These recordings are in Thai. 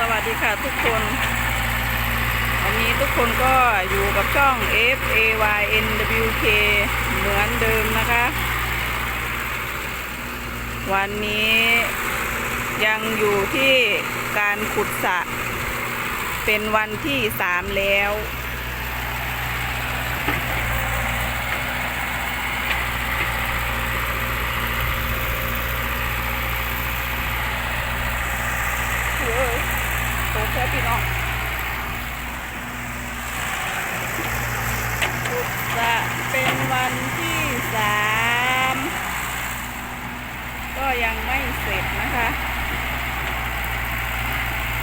สวัสดีค่ะทุกคน วันนี้ทุกคนก็อยู่กับช่อง F A Y N W K เหมือนเดิมนะคะ วันนี้ยังอยู่ที่การขุดสระเป็นวันที่สามแล้ว เฮ้ยโตแค่พี่น้องขุดสระเป็นวันที่สามก็ยังไม่เสร็จนะคะ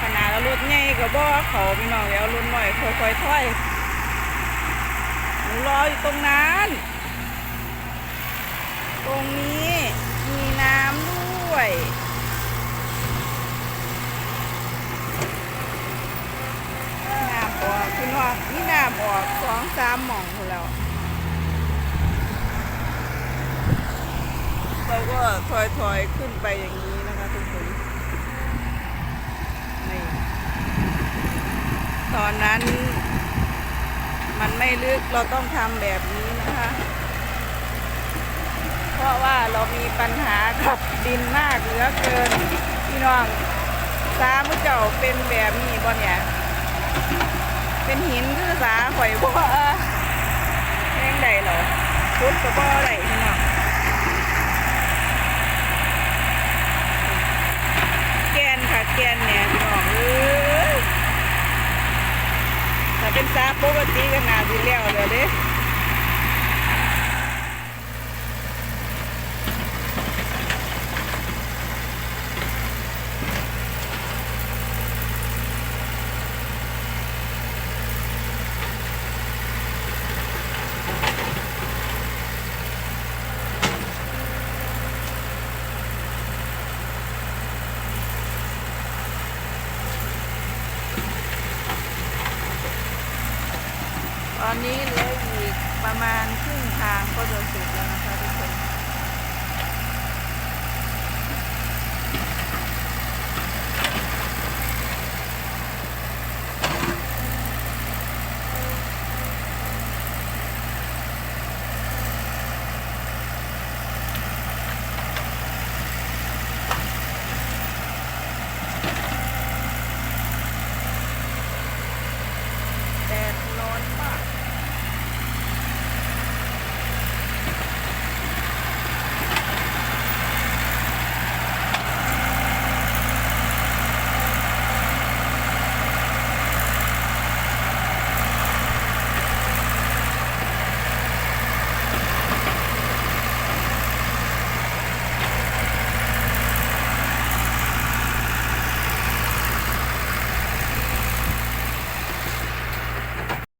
ขนาดเรารถใหญ่ ก็บ่เขาพี่น้องแล้วรถหน่อยค่อยๆถอยหนูรออยู่ตรงนั้น ตรงนี้มีน้ำด้วยน้ำออกคุณว่านี่น้ำออกสองสามหม่องคนแล้วเราก็ถอยๆขึ้นไปอย่างนี้นี่ ตอนนั้น มันไม่ลึกเราต้องทำแบบนี้นะคะ เพราะว่าเรามีปัญหากับดินมากเหลือเกิน พี่น้องสามุเจ้าเป็นแบบนี้บ่เนี่ย เป็นหินคือสาข่อยบ่แม่งใดเหรอพุดก็บ่ได้พี่น้องแกนค่ะแกนเนี่ยพี่น้องเอ้ยถ้าเปกติก็น่าสิแล้วเลยเด้ ตอนนี้เหลืออีกประมาณครึ่งทางก็จะเสร็จแล้วนะคะทุกคน แดดร้อนมาก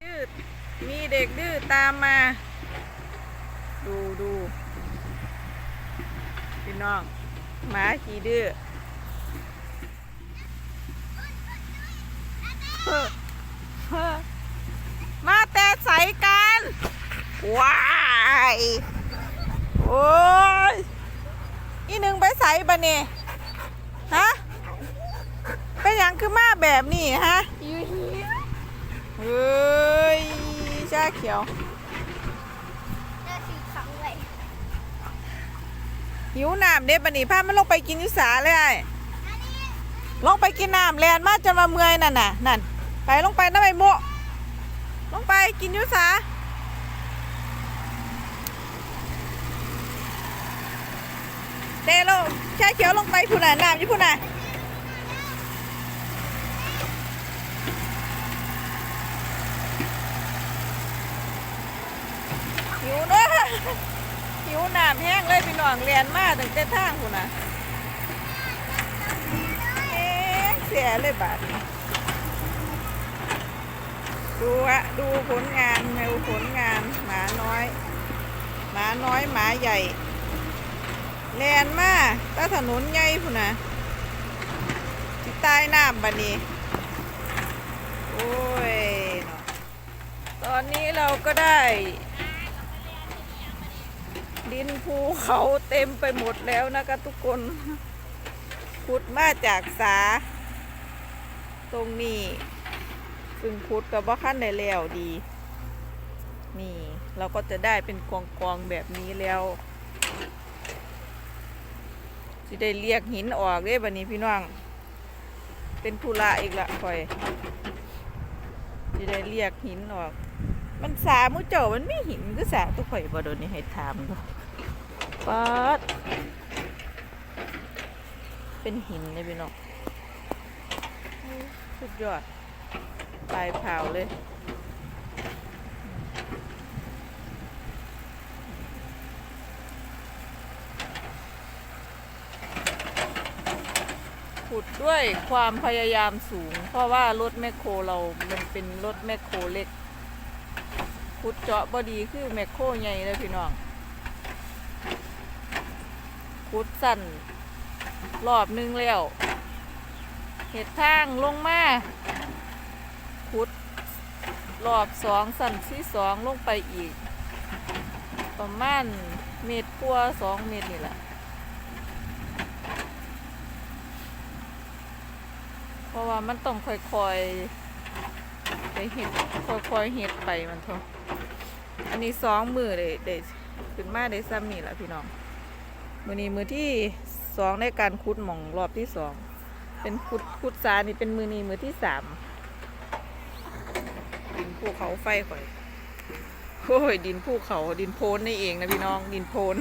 ดื้อมีเด็กดื้อ ตามมา ดูดูพี่น้องหมาขี่ดื้อมาแต่ใสกันว้ายโอ้ยอีหนึ่งไปใสบะเนี่ยฮะเป็นอย่างคือมาแบบนี้ฮะ อยู่เฮีย เฮ้ยชา เขียวเจอสีขาวเลยหิวน้ำเด็บบันนี้พามันลงไปกินอยุสาเลยไอ้ลงไปกินน้ำแลนมาจนมาเมื่อยนั่นน่ะนั่นไปลงไปน้ำไอโมะลงไปกินอยุสาเดโลชาเขียวลงไปพูน่ะน้ำอยู่พูน่ะหิวเนอะ หิวน้ำแห้งเลยพี่น้องเรียนมาตั้งแต่ทางคุณนะเอ๊ะเสียเลยบาดดูอะดูผลงานดูผลงานหมาน้อย หมาน้อยหมาใหญ่เรียนมาตาถนนใหญ่พุ่นนะสิใต้น้ำบัดนี้โอ้ยเนาะตอนนี้เราก็ได้ ดินภูเขาเต็มไปหมดแล้วนะคะทุกคนขุดมาจากสา ตรงนี้ซึ่งพุดกับว่าขั้นได้แล้วดี นี่ เราก็จะได้เป็นกองกองๆแบบนี้แล้วสิได้เรียกหินออกเด้บัดนี้พี่น้อง เป็นธุระอีกละคอยสิได้เรียกหินออก มันสามุเจ้ามันไม่หินก็สาตุกข่อยบ่โดนนี่ให้ถามดู ป๊าดเป็นหินเลยพี่น้องสุดยอดปลายเผาเลยขุดด้วยความพยายามสูง เพราะว่ารถแมคโครเรา มันเป็นรถแมคโครเล็กขุดเจาะบอดีคือแมคโครใหญ่เลยพี่น้อง ขุดสั่นรอบนึงแล้วเห็ดทางลงมาขุดรอบสองสั่นที่สองลงไปอีก ประมาณเมตรกว่าสองเมตรนี่แหละเพราะว่ามันต้องค่อยๆไปเห็ดค่อยๆเห็ดไปมันเถอะอันนี้สองมือเลยเด็ขึ้นมาได้ซ้ำนี่แหละพี่น้อง มือนี้มือที่สองในการคุดหม่องรอบที่สองเป็นคุดคุดซานี่เป็นมือนี้มือที่สามดินภูเขาไฟข่อยโอ้ยดินภูเขาดินโพนนี่เองนะพี่น้องดินโพน